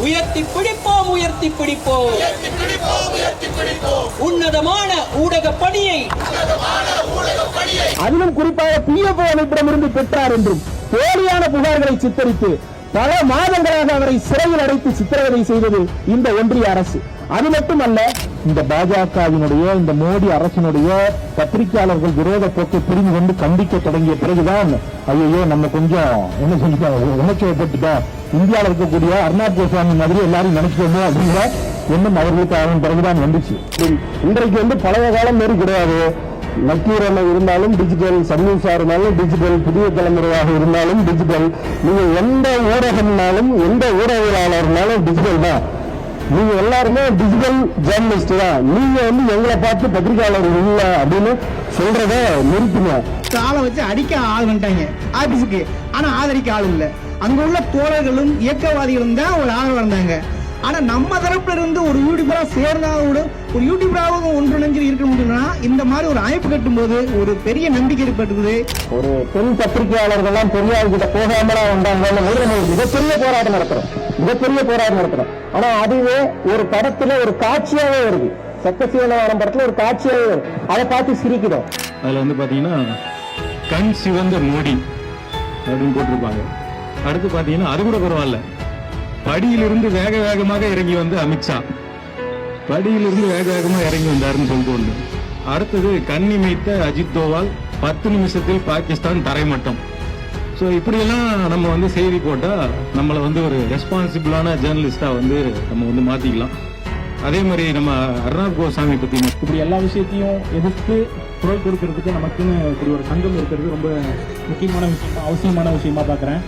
உயர்த்தி பிடிப்போம் உயர்த்தி பிடிப்போம். உன்னதமான ஊடக பணியை அதிலும் குறிப்பாக பிஎஃப்ஓ அமைப்பிடமிருந்து பெற்றார் என்றும் போலியான புகார்களை சித்தரித்து பல மாதங்களாக அவரை சிறையில் அடைத்து சித்திரவதை செய்தது இந்த ஒன்றிய அரசு. அது மட்டுமல்ல இந்த பாஜகவினுடைய இந்த மோடி அரசினுடைய பத்திரிகையாளர்கள் விரோத போக்கை புரிந்து கொண்டு கண்டிக்க தொடங்கிய பிறகுதான் ஐயோ நம்ம கொஞ்சம் என்ன சொல்லிட்டோம் உணர்ச்சியப்பட்டுட்டோம் இந்தியாவில் இருக்கக்கூடிய அர்ணாப் கோஸ்வாமி மாதிரி எல்லாரும் நினைச்சிட்டோமோ அப்படிங்கிற எண்ணம் அவர்களுக்கு அவன் பிறகுதான் வந்துச்சு. இன்றைக்கு வந்து பழைய காலம் மாரி கிடையாது. நக்கீரமாக இருந்தாலும் டிஜிட்டல் சன்னியூஸா இருந்தாலும் டிஜிட்டல் புதிய தலைமுறையாக இருந்தாலும் டிஜிட்டல் நீங்கள் எந்த ஊடகம்னாலும் எந்த ஊடகவியலாளர்னாலும் டிஜிட்டல் தான். நீங்க எல்லாருமே டிஜிட்டல் ஜேர்னலிஸ்ட் தான். நீங்க வந்து எங்களை பார்த்து பத்திரிகையாளர் இல்ல அப்படின்னு சொல்றத நிறுத்துங்க. ஆளை வச்சு அடிக்க ஆள் வந்துட்டாங்க. ஆபீஸுக்கு ஆனா ஆதரிக்க ஆள் இல்ல. அங்க உள்ள தோழர்களும் இயக்கவாதிகளும் தான் ஒரு ஆதரவு இருந்தாங்க. ஆனா நம்ம தரப்புல இருந்து ஒரு யூடியூபரா சேர்ந்தாவோட ஒரு யூடியூபராக ஒன்றிணைஞ்சு இருக்க முடியும்னா இந்த மாதிரி ஒரு அமைப்பு கட்டும்போது ஒரு பெரிய நம்பிக்கை ஏற்பட்டுக்குது ஒரு பெண் பத்திரிகையாளர்கள்லாம் பெரியார் கிட்ட போகாமலா வந்தாங்கன்னு நம்ம ஒரு மிகப்பெரிய போராட்டம் நடத்துறோம். மிகப்பெரிய போராட்டம் நடத்துறோம். ஆனா அதுவே ஒரு படத்துல ஒரு காட்சியாவே வருது. சக்கசிவனவாரம் படத்துல ஒரு காட்சியாவே வருது. அதை பார்த்து சிரிக்கிறோம். அதில் வந்து பார்த்தீங்கன்னா கண் சிவந்த மோடி அப்படின்னு போட்டிருப்பாங்க. அடுத்து பார்த்தீங்கன்னா அது கூட பரவாயில்ல. படியிலிருந்து வேக வேகமாக இறங்கி வந்து அமித்ஷா படியிலிருந்து வேக வேகமாக இறங்கி வந்தாருன்னு சொல்லிட்டு ஒன்று அடுத்தது கண்ணிமைத்த அஜித் தோவால் பத்து நிமிஷத்தில் பாகிஸ்தான் தரைமட்டம். ஸோ இப்படியெல்லாம் நம்ம வந்து செய்தி போட்டால் நம்மளை வந்து ஒரு ரெஸ்பான்சிபிளான ஜேர்னலிஸ்டாக வந்து நம்ம வந்து மாற்றிக்கலாம் அதே மாதிரி நம்ம அர்ணாப் கோசாமி பற்றி இப்படி எல்லா விஷயத்தையும் எதிர்த்து குரல் கொடுக்கறதுக்கு நமக்குன்னு இப்படி ஒரு சங்கம் இருக்கிறது ரொம்ப முக்கியமான விஷயமா அவசியமான விஷயமா பார்க்குறேன்.